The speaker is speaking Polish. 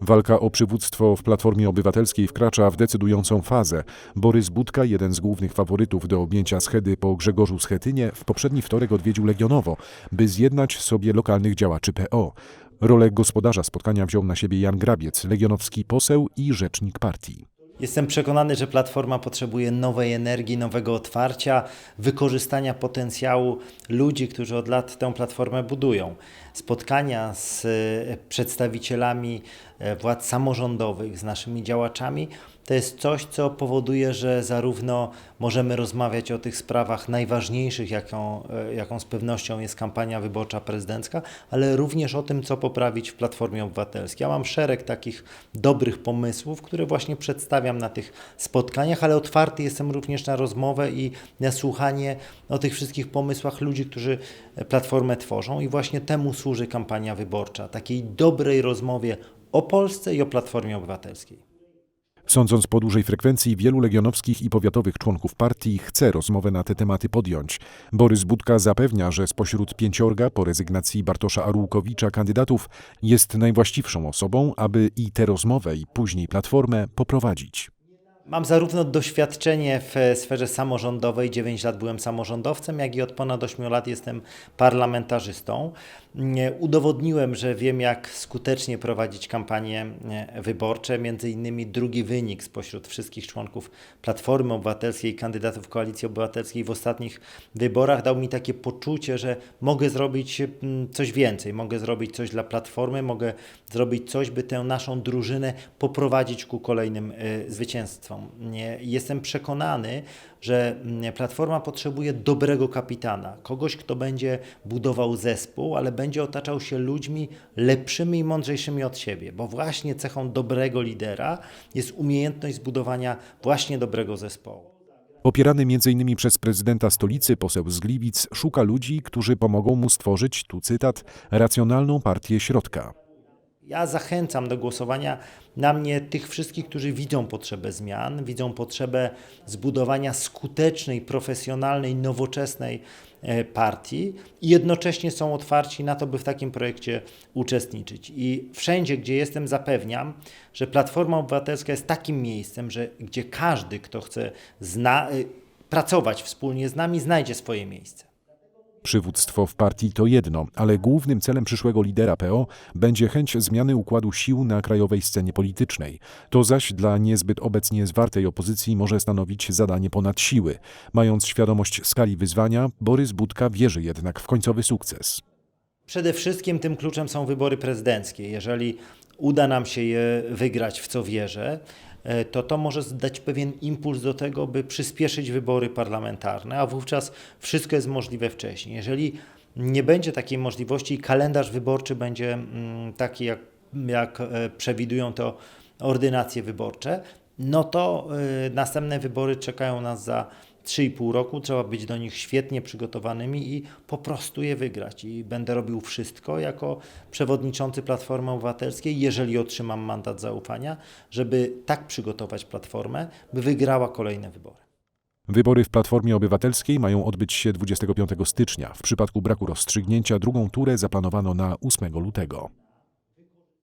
Walka o przywództwo w Platformie Obywatelskiej wkracza w decydującą fazę. Borys Budka, jeden z głównych faworytów do objęcia schedy po Grzegorzu Schetynie, w poprzedni wtorek odwiedził Legionowo, by zjednać sobie lokalnych działaczy PO. Rolę gospodarza spotkania wziął na siebie Jan Grabiec, legionowski poseł i rzecznik partii. Jestem przekonany, że Platforma potrzebuje nowej energii, nowego otwarcia, wykorzystania potencjału ludzi, którzy od lat tę platformę budują. Spotkania z e, przedstawicielami e, władz samorządowych, z naszymi działaczami, to jest coś, co powoduje, że zarówno możemy rozmawiać o tych sprawach najważniejszych, jaką, e, jaką z pewnością jest kampania wyborcza prezydencka, ale również o tym, co poprawić w Platformie Obywatelskiej. Ja mam szereg takich dobrych pomysłów, które właśnie przedstawiam na tych spotkaniach, ale otwarty jestem również na rozmowę i na słuchanie o tych wszystkich pomysłach ludzi, którzy Platformę tworzą i właśnie temu służy kampania wyborcza, takiej dobrej rozmowie o Polsce i o Platformie Obywatelskiej. Sądząc po dużej frekwencji, wielu legionowskich i powiatowych członków partii chce rozmowę na te tematy podjąć. Borys Budka zapewnia, że spośród pięciorga po rezygnacji Bartosza Arłukowicza kandydatów jest najwłaściwszą osobą, aby i tę rozmowę i później platformę poprowadzić. Mam zarówno doświadczenie w sferze samorządowej, 9 lat byłem samorządowcem, jak i od ponad 8 lat jestem parlamentarzystą. Nie, Udowodniłem, że wiem, jak skutecznie prowadzić kampanie e, wyborcze. Między innymi drugi wynik spośród wszystkich członków Platformy Obywatelskiej, kandydatów Koalicji Obywatelskiej w ostatnich wyborach dał mi takie poczucie, że mogę zrobić mm, coś więcej, mogę zrobić coś dla Platformy, mogę zrobić coś, by tę naszą drużynę poprowadzić ku kolejnym e, zwycięstwom. Jestem przekonany, że mm, Platforma potrzebuje dobrego kapitana, kogoś, kto będzie budował zespół, ale będzie otaczał się ludźmi lepszymi i mądrzejszymi od siebie, bo właśnie cechą dobrego lidera jest umiejętność zbudowania właśnie dobrego zespołu. Popierany m.in. przez prezydenta stolicy, poseł z Gliwic szuka ludzi, którzy pomogą mu stworzyć, tu cytat, racjonalną partię środka. Ja zachęcam do głosowania na mnie tych wszystkich, którzy widzą potrzebę zmian, widzą potrzebę zbudowania skutecznej, profesjonalnej, nowoczesnej e, partii i jednocześnie są otwarci na to, by w takim projekcie uczestniczyć. I wszędzie, gdzie jestem, zapewniam, że Platforma Obywatelska jest takim miejscem, że gdzie każdy, kto chce y, pracować wspólnie z nami, znajdzie swoje miejsce. Przywództwo w partii to jedno, ale głównym celem przyszłego lidera PO będzie chęć zmiany układu sił na krajowej scenie politycznej. To zaś dla niezbyt obecnie zwartej opozycji może stanowić zadanie ponad siły. Mając świadomość skali wyzwania, Borys Budka wierzy jednak w końcowy sukces. Przede wszystkim tym kluczem są wybory prezydenckie. Jeżeli uda nam się je wygrać, w co wierzę, to to może dać pewien impuls do tego, by przyspieszyć wybory parlamentarne, a wówczas wszystko jest możliwe wcześniej. Jeżeli nie będzie takiej możliwości i kalendarz wyborczy będzie mm, taki, jak, jak e, przewidują to ordynacje wyborcze, no to y, następne wybory czekają nas za 3,5 roku. Trzeba być do nich świetnie przygotowanymi i po prostu je wygrać. I będę robił wszystko jako przewodniczący Platformy Obywatelskiej, jeżeli otrzymam mandat zaufania, żeby tak przygotować Platformę, by wygrała kolejne wybory. Wybory w Platformie Obywatelskiej mają odbyć się 25 stycznia. W przypadku braku rozstrzygnięcia drugą turę zaplanowano na 8 lutego.